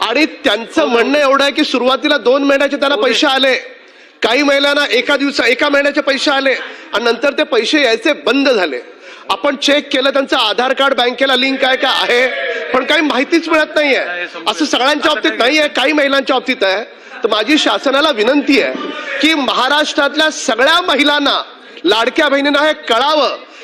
आणि त्यांचं म्हणणं एवढं आहे की सुरुवातीला दोन महिन्याचे त्यांना पैसे आले. काही महिलांना एका दिवसा एका महिन्याचे पैसे आले आणि नंतर ते पैसे यायचे बंद झाले. आपण चेक केलं त्यांचं आधार कार्ड बँकेला लिंक आहे का? आहे. पण काही माहितीच मिळत नाहीये. असं सगळ्यांच्या बाबतीत नाही आहे काही महिलांच्या बाबतीत आहे. तर माझी शासनाला विनंती आहे की महाराष्ट्रातल्या सगळ्या महिलांना लाडक्या बहिणींना हे कळावं.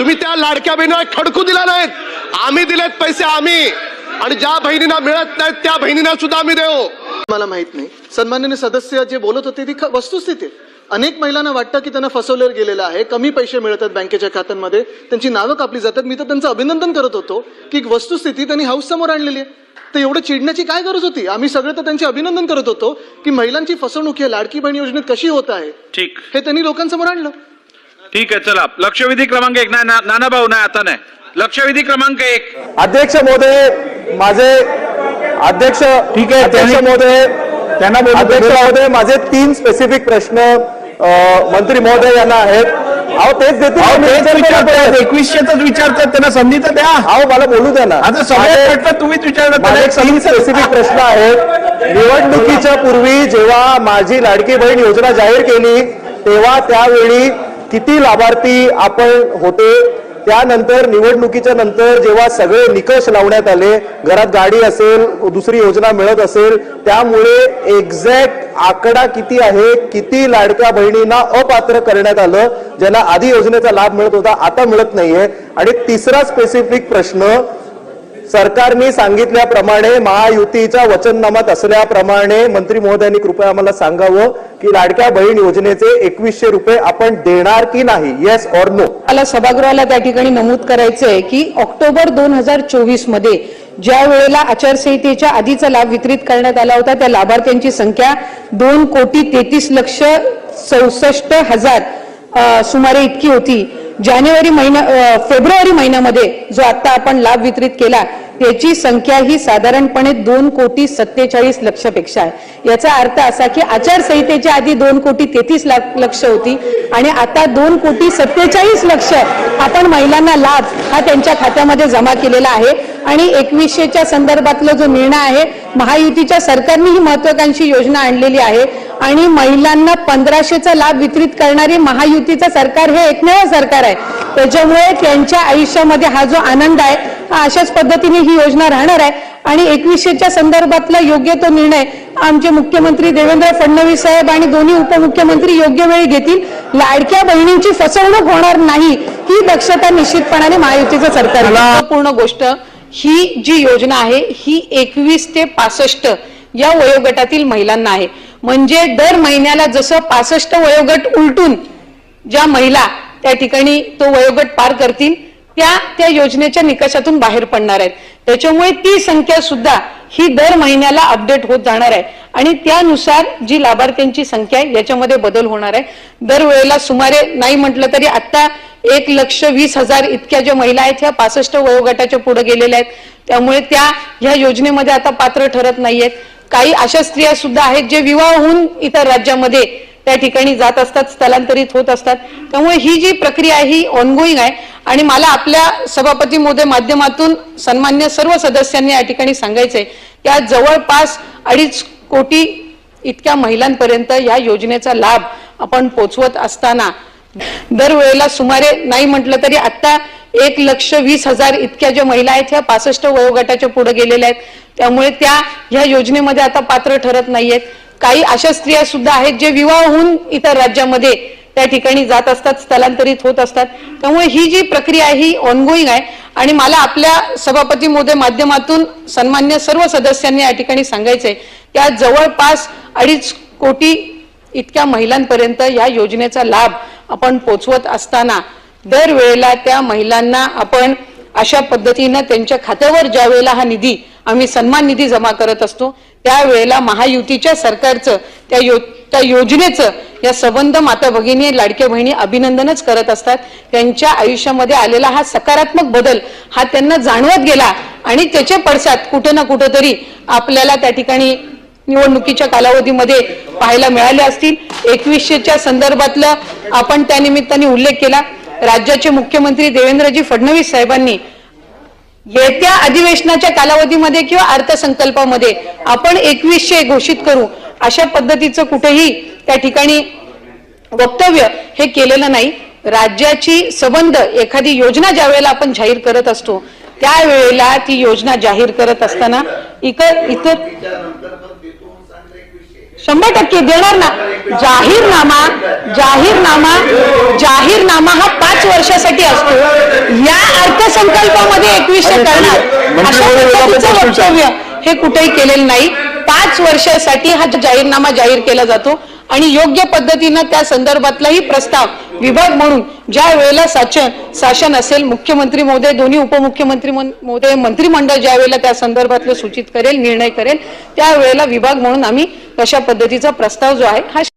तुम्ही त्या लाडक्या बहिणीला खडकू दिला नाहीत आम्ही दिलेत पैसे आम्ही. आणि ज्या बहिणींना मिळत नाहीत त्या बहिणींना सुद्धा आम्ही देऊ. मला माहीत नाही. सन्माननीय सदस्य जे बोलत होते ती ख- वस्तुस्थिती. अनेक महिलांना वाटतं की त्यांना फसवलं गेलेलं आहे. कमी पैसे मिळतात बँकेच्या खात्यांमध्ये. त्यांची नावं कापली जातात. मी तर त्यांचं अभिनंदन करत होतो की वस्तुस्थिती त्यांनी हाऊस समोर आणलेली आहे. तर एवढं चिडण्याची काय गरज होती? आम्ही सगळे तर त्यांचे अभिनंदन करत होतो की महिलांची फसवणूक ही लाडकी बहीण योजनेत कशी होत आहे? ठीक. हे त्यांनी लोकांसमोर आणलं. ठीक आहे चला. लक्षवेधी क्रमांक एक. नाही ना- नाना भाऊ नाही आता नाही. लक्षवेधी क्रमांक एक. अध्यक्ष महोदय माझे अध्यक्ष ठीक आहे अध्यक्ष महोदय त्यांना अध्यक्ष महोदय माझे तीन स्पेसिफिक प्रश्न मंत्री महोदय यांना आहेत. अहो तेच देतील एकवीसशेच विचारतात त्यांना संधी तर द्या. अहो मला बोलू द्या ना. आता सगळ्यात वाटतं तुम्हीच विचारलं तीन स्पेसिफिक प्रश्न आहेत. निवडणुकीच्या पूर्वी जेव्हा माझी लाडकी बहीण योजना जाहीर केली तेव्हा त्यावेळी किती लाभार्थी आपण होते त्यानंतर निवडणुकीच्या नंतर जेव्हा सगळे निकष लावण्यात आले घरात गाडी असेल दुसरी योजना मिळत असेल त्यामुळे एक्झॅक्ट आकडा किती आहे किती लाडक्या बहिणींना अपात्र करण्यात आलं ज्यांना आधी योजनेचा लाभ मिळत होता आता मिळत नाहीये. आणि तिसरा स्पेसिफिक प्रश्न सरकारने सांगितल्याप्रमाणे महायुतीच्या वचननामात असल्याप्रमाणे मंत्री महोदयांनी कृपया आम्हाला सांगावं की लाडक्या बहीण योजनेचे एकवीसशे रुपये आपण देणार की नाही येस ऑर नो मला सभागृहाला त्या ठिकाणी नमूद करायचं आहे की ऑक्टोबर दोन हजार चोवीसमध्ये ज्या वेळेला आचारसंहितेच्या आधीचा लाभ वितरित करण्यात आला होता त्या लाभार्थ्यांची संख्या दोन कोटी तेहतीस लक्ष चौसष्ट हजार सुमारे इतकी होती. जानेवारी महिना फेब्रुवारी महिन्यामध्ये जो आता आपण लाभ वितरित केला त्याची संख्या ही साधारणपणे दोन कोटी सत्तेचाळीस लक्षपेक्षा आहे. याचा अर्थ असा की आचारसंहितेच्या आधी दोन कोटी तेहतीस लाख लक्ष होती आणि आता दोन कोटी सत्तेचाळीस लक्ष आपण महिलांना लाभ हा त्यांच्या खात्यामध्ये जमा केलेला आहे. आणि एकवीसशेच्या संदर्भातला जो निर्णय आहे महायुतीच्या सरकारने ही महत्वाकांक्षी योजना आणलेली आहे. आणि महिलांना पंधराशेचा लाभ वितरित करणारी महायुतीचं सरकार हे एकमेव सरकार आहे. त्याच्यामुळे त्यांच्या आयुष्यामध्ये हा जो आनंद आहे हा अशाच पद्धतीने ही योजना राहणार आहे. आणि एकवीसशेच्या संदर्भातला योग्य तो निर्णय आमचे मुख्यमंत्री देवेंद्र फडणवीस साहेब आणि दोन्ही उपमुख्यमंत्री योग्य वेळी घेतील. लाडक्या बहिणींची फसवणूक होणार नाही ही दक्षता निश्चितपणाने महायुतीचं सरकार पूर्ण गोष्ट ही जी योजना आहे ही एकवीस ते पासष्ट या वयोगटातील महिलांना आहे. म्हणजे दर महिन्याला जसं पासष्ट वयोगट उलटून ज्या महिला त्या ठिकाणी तो वयोगट पार करतील त्या त्या योजनेच्या निकषातून बाहेर पडणार आहेत. त्याच्यामुळे ती संख्या सुद्धा ही दर महिन्याला अपडेट होत जाणार आहे. आणि त्यानुसार जी लाभार्थ्यांची संख्या आहे याच्यामध्ये बदल होणार आहे. दरवेळेला सुमारे नाही म्हटलं तरी आता एक लक्ष वीस हजार इतक्या ज्या महिला आहेत ह्या पासष्ट वयोगटाच्या पुढे गेलेल्या आहेत. त्यामुळे त्या ह्या योजनेमध्ये आता पात्र ठरत नाहीयेत. काही अशा स्त्रिया सुद्धा आहेत जे विवाह होऊन इतर राज्यामध्ये त्या ठिकाणी जात असतात स्थलांतरित होत असतात. त्यामुळे ही जी प्रक्रिया ही ऑनगोईंग आहे. आणि मला आपल्या सभापती मोदय माध्यमातून सन्मान्य सर्व सदस्यांनी या ठिकाणी सांगायचंय की आज जवळपास अडीच कोटी इतक्या महिलांपर्यंत या योजनेचा लाभ आपण पोचवत असताना दरवेळेला सुमारे नाही म्हटलं तरी आता एक लक्ष वीस हजार इतक्या ज्या महिला आहेत ह्या पासष्ट वयोगटाच्या पुढे गेलेल्या आहेत. त्यामुळे त्या ह्या योजनेमध्ये आता पात्र ठरत नाहीयेत. काही अशा स्त्रिया सुद्धा आहेत जे विवाह होऊन इतर राज्यामध्ये त्या ठिकाणी जात असतात स्थलांतरित होत असतात. त्यामुळे ही जी प्रक्रिया आहे ही ऑनगोईंग आहे. आणि मला आपल्या सभापती मोदय माध्यमातून सन्मान्य सर्व सदस्यांनी या ठिकाणी सांगायचंय त्या जवळपास अडीच कोटी इतक्या महिलांपर्यंत या योजनेचा लाभ आपण पोचवत असताना दरवेळेला त्या महिलांना आपण अशा पद्धतीनं त्यांच्या खात्यावर ज्या वेळेला हा निधी आम्ही सन्मान निधी जमा करत असतो त्यावेळेला महायुतीच्या सरकारचं त्या यो त्या योजनेचं या सबंध माता भगिनी लाडक्या बहिणी अभिनंदनच करत असतात. त्यांच्या आयुष्यामध्ये आलेला हा सकारात्मक बदल हा त्यांना जाणवत गेला आणि त्याचे पडसाद कुठे ना कुठेतरी आपल्याला त्या ठिकाणी निवडणुकीच्या कालावधीमध्ये पाहायला मिळाले असतील. एकवीसशेच्या संदर्भातलं आपण त्या निमित्ताने उल्लेख केला. राज्याचे मुख्यमंत्री देवेंद्रजी फडणवीस साहेबांनी येत्या अधिवेशनाच्या कालावधीमध्ये किंवा अर्थसंकल्पामध्ये आपण एकवीसशे घोषित करू अशा पद्धतीचं कुठेही त्या ठिकाणी वक्तव्य हे केलेलं नाही. राज्याची संबंध एखादी योजना ज्या वेळेला आपण जाहीर करत असतो त्यावेळेला ती योजना जाहीर करत असताना इक इतर शंभर टक्के देणार ना. जाहीरनामा जाहीरनामा जाहीरनामा हा पाच वर्षासाठी असतो. या अर्थसंकल्पामध्ये एकवीसशे करणार. अशा पद्धतीचं वक्तव्य हे कुठेही केलेलं नाही. पाच वर्षासाठी हा जाहीरनामा जाहीर केला जातो. आणि योग्य पद्धतीनं त्या संदर्भातलाही प्रस्ताव विभाग म्हणून ज्या वेळेला शासन शासन असेल मुख्यमंत्री महोदय दोन्ही उपमुख्यमंत्री महोदय मंत्रिमंडळ ज्या वेळेला त्या संदर्भातलं सूचित करेल निर्णय करेल त्यावेळेला विभाग म्हणून आम्ही तशा पद्धतीचा प्रस्ताव जो आहे हा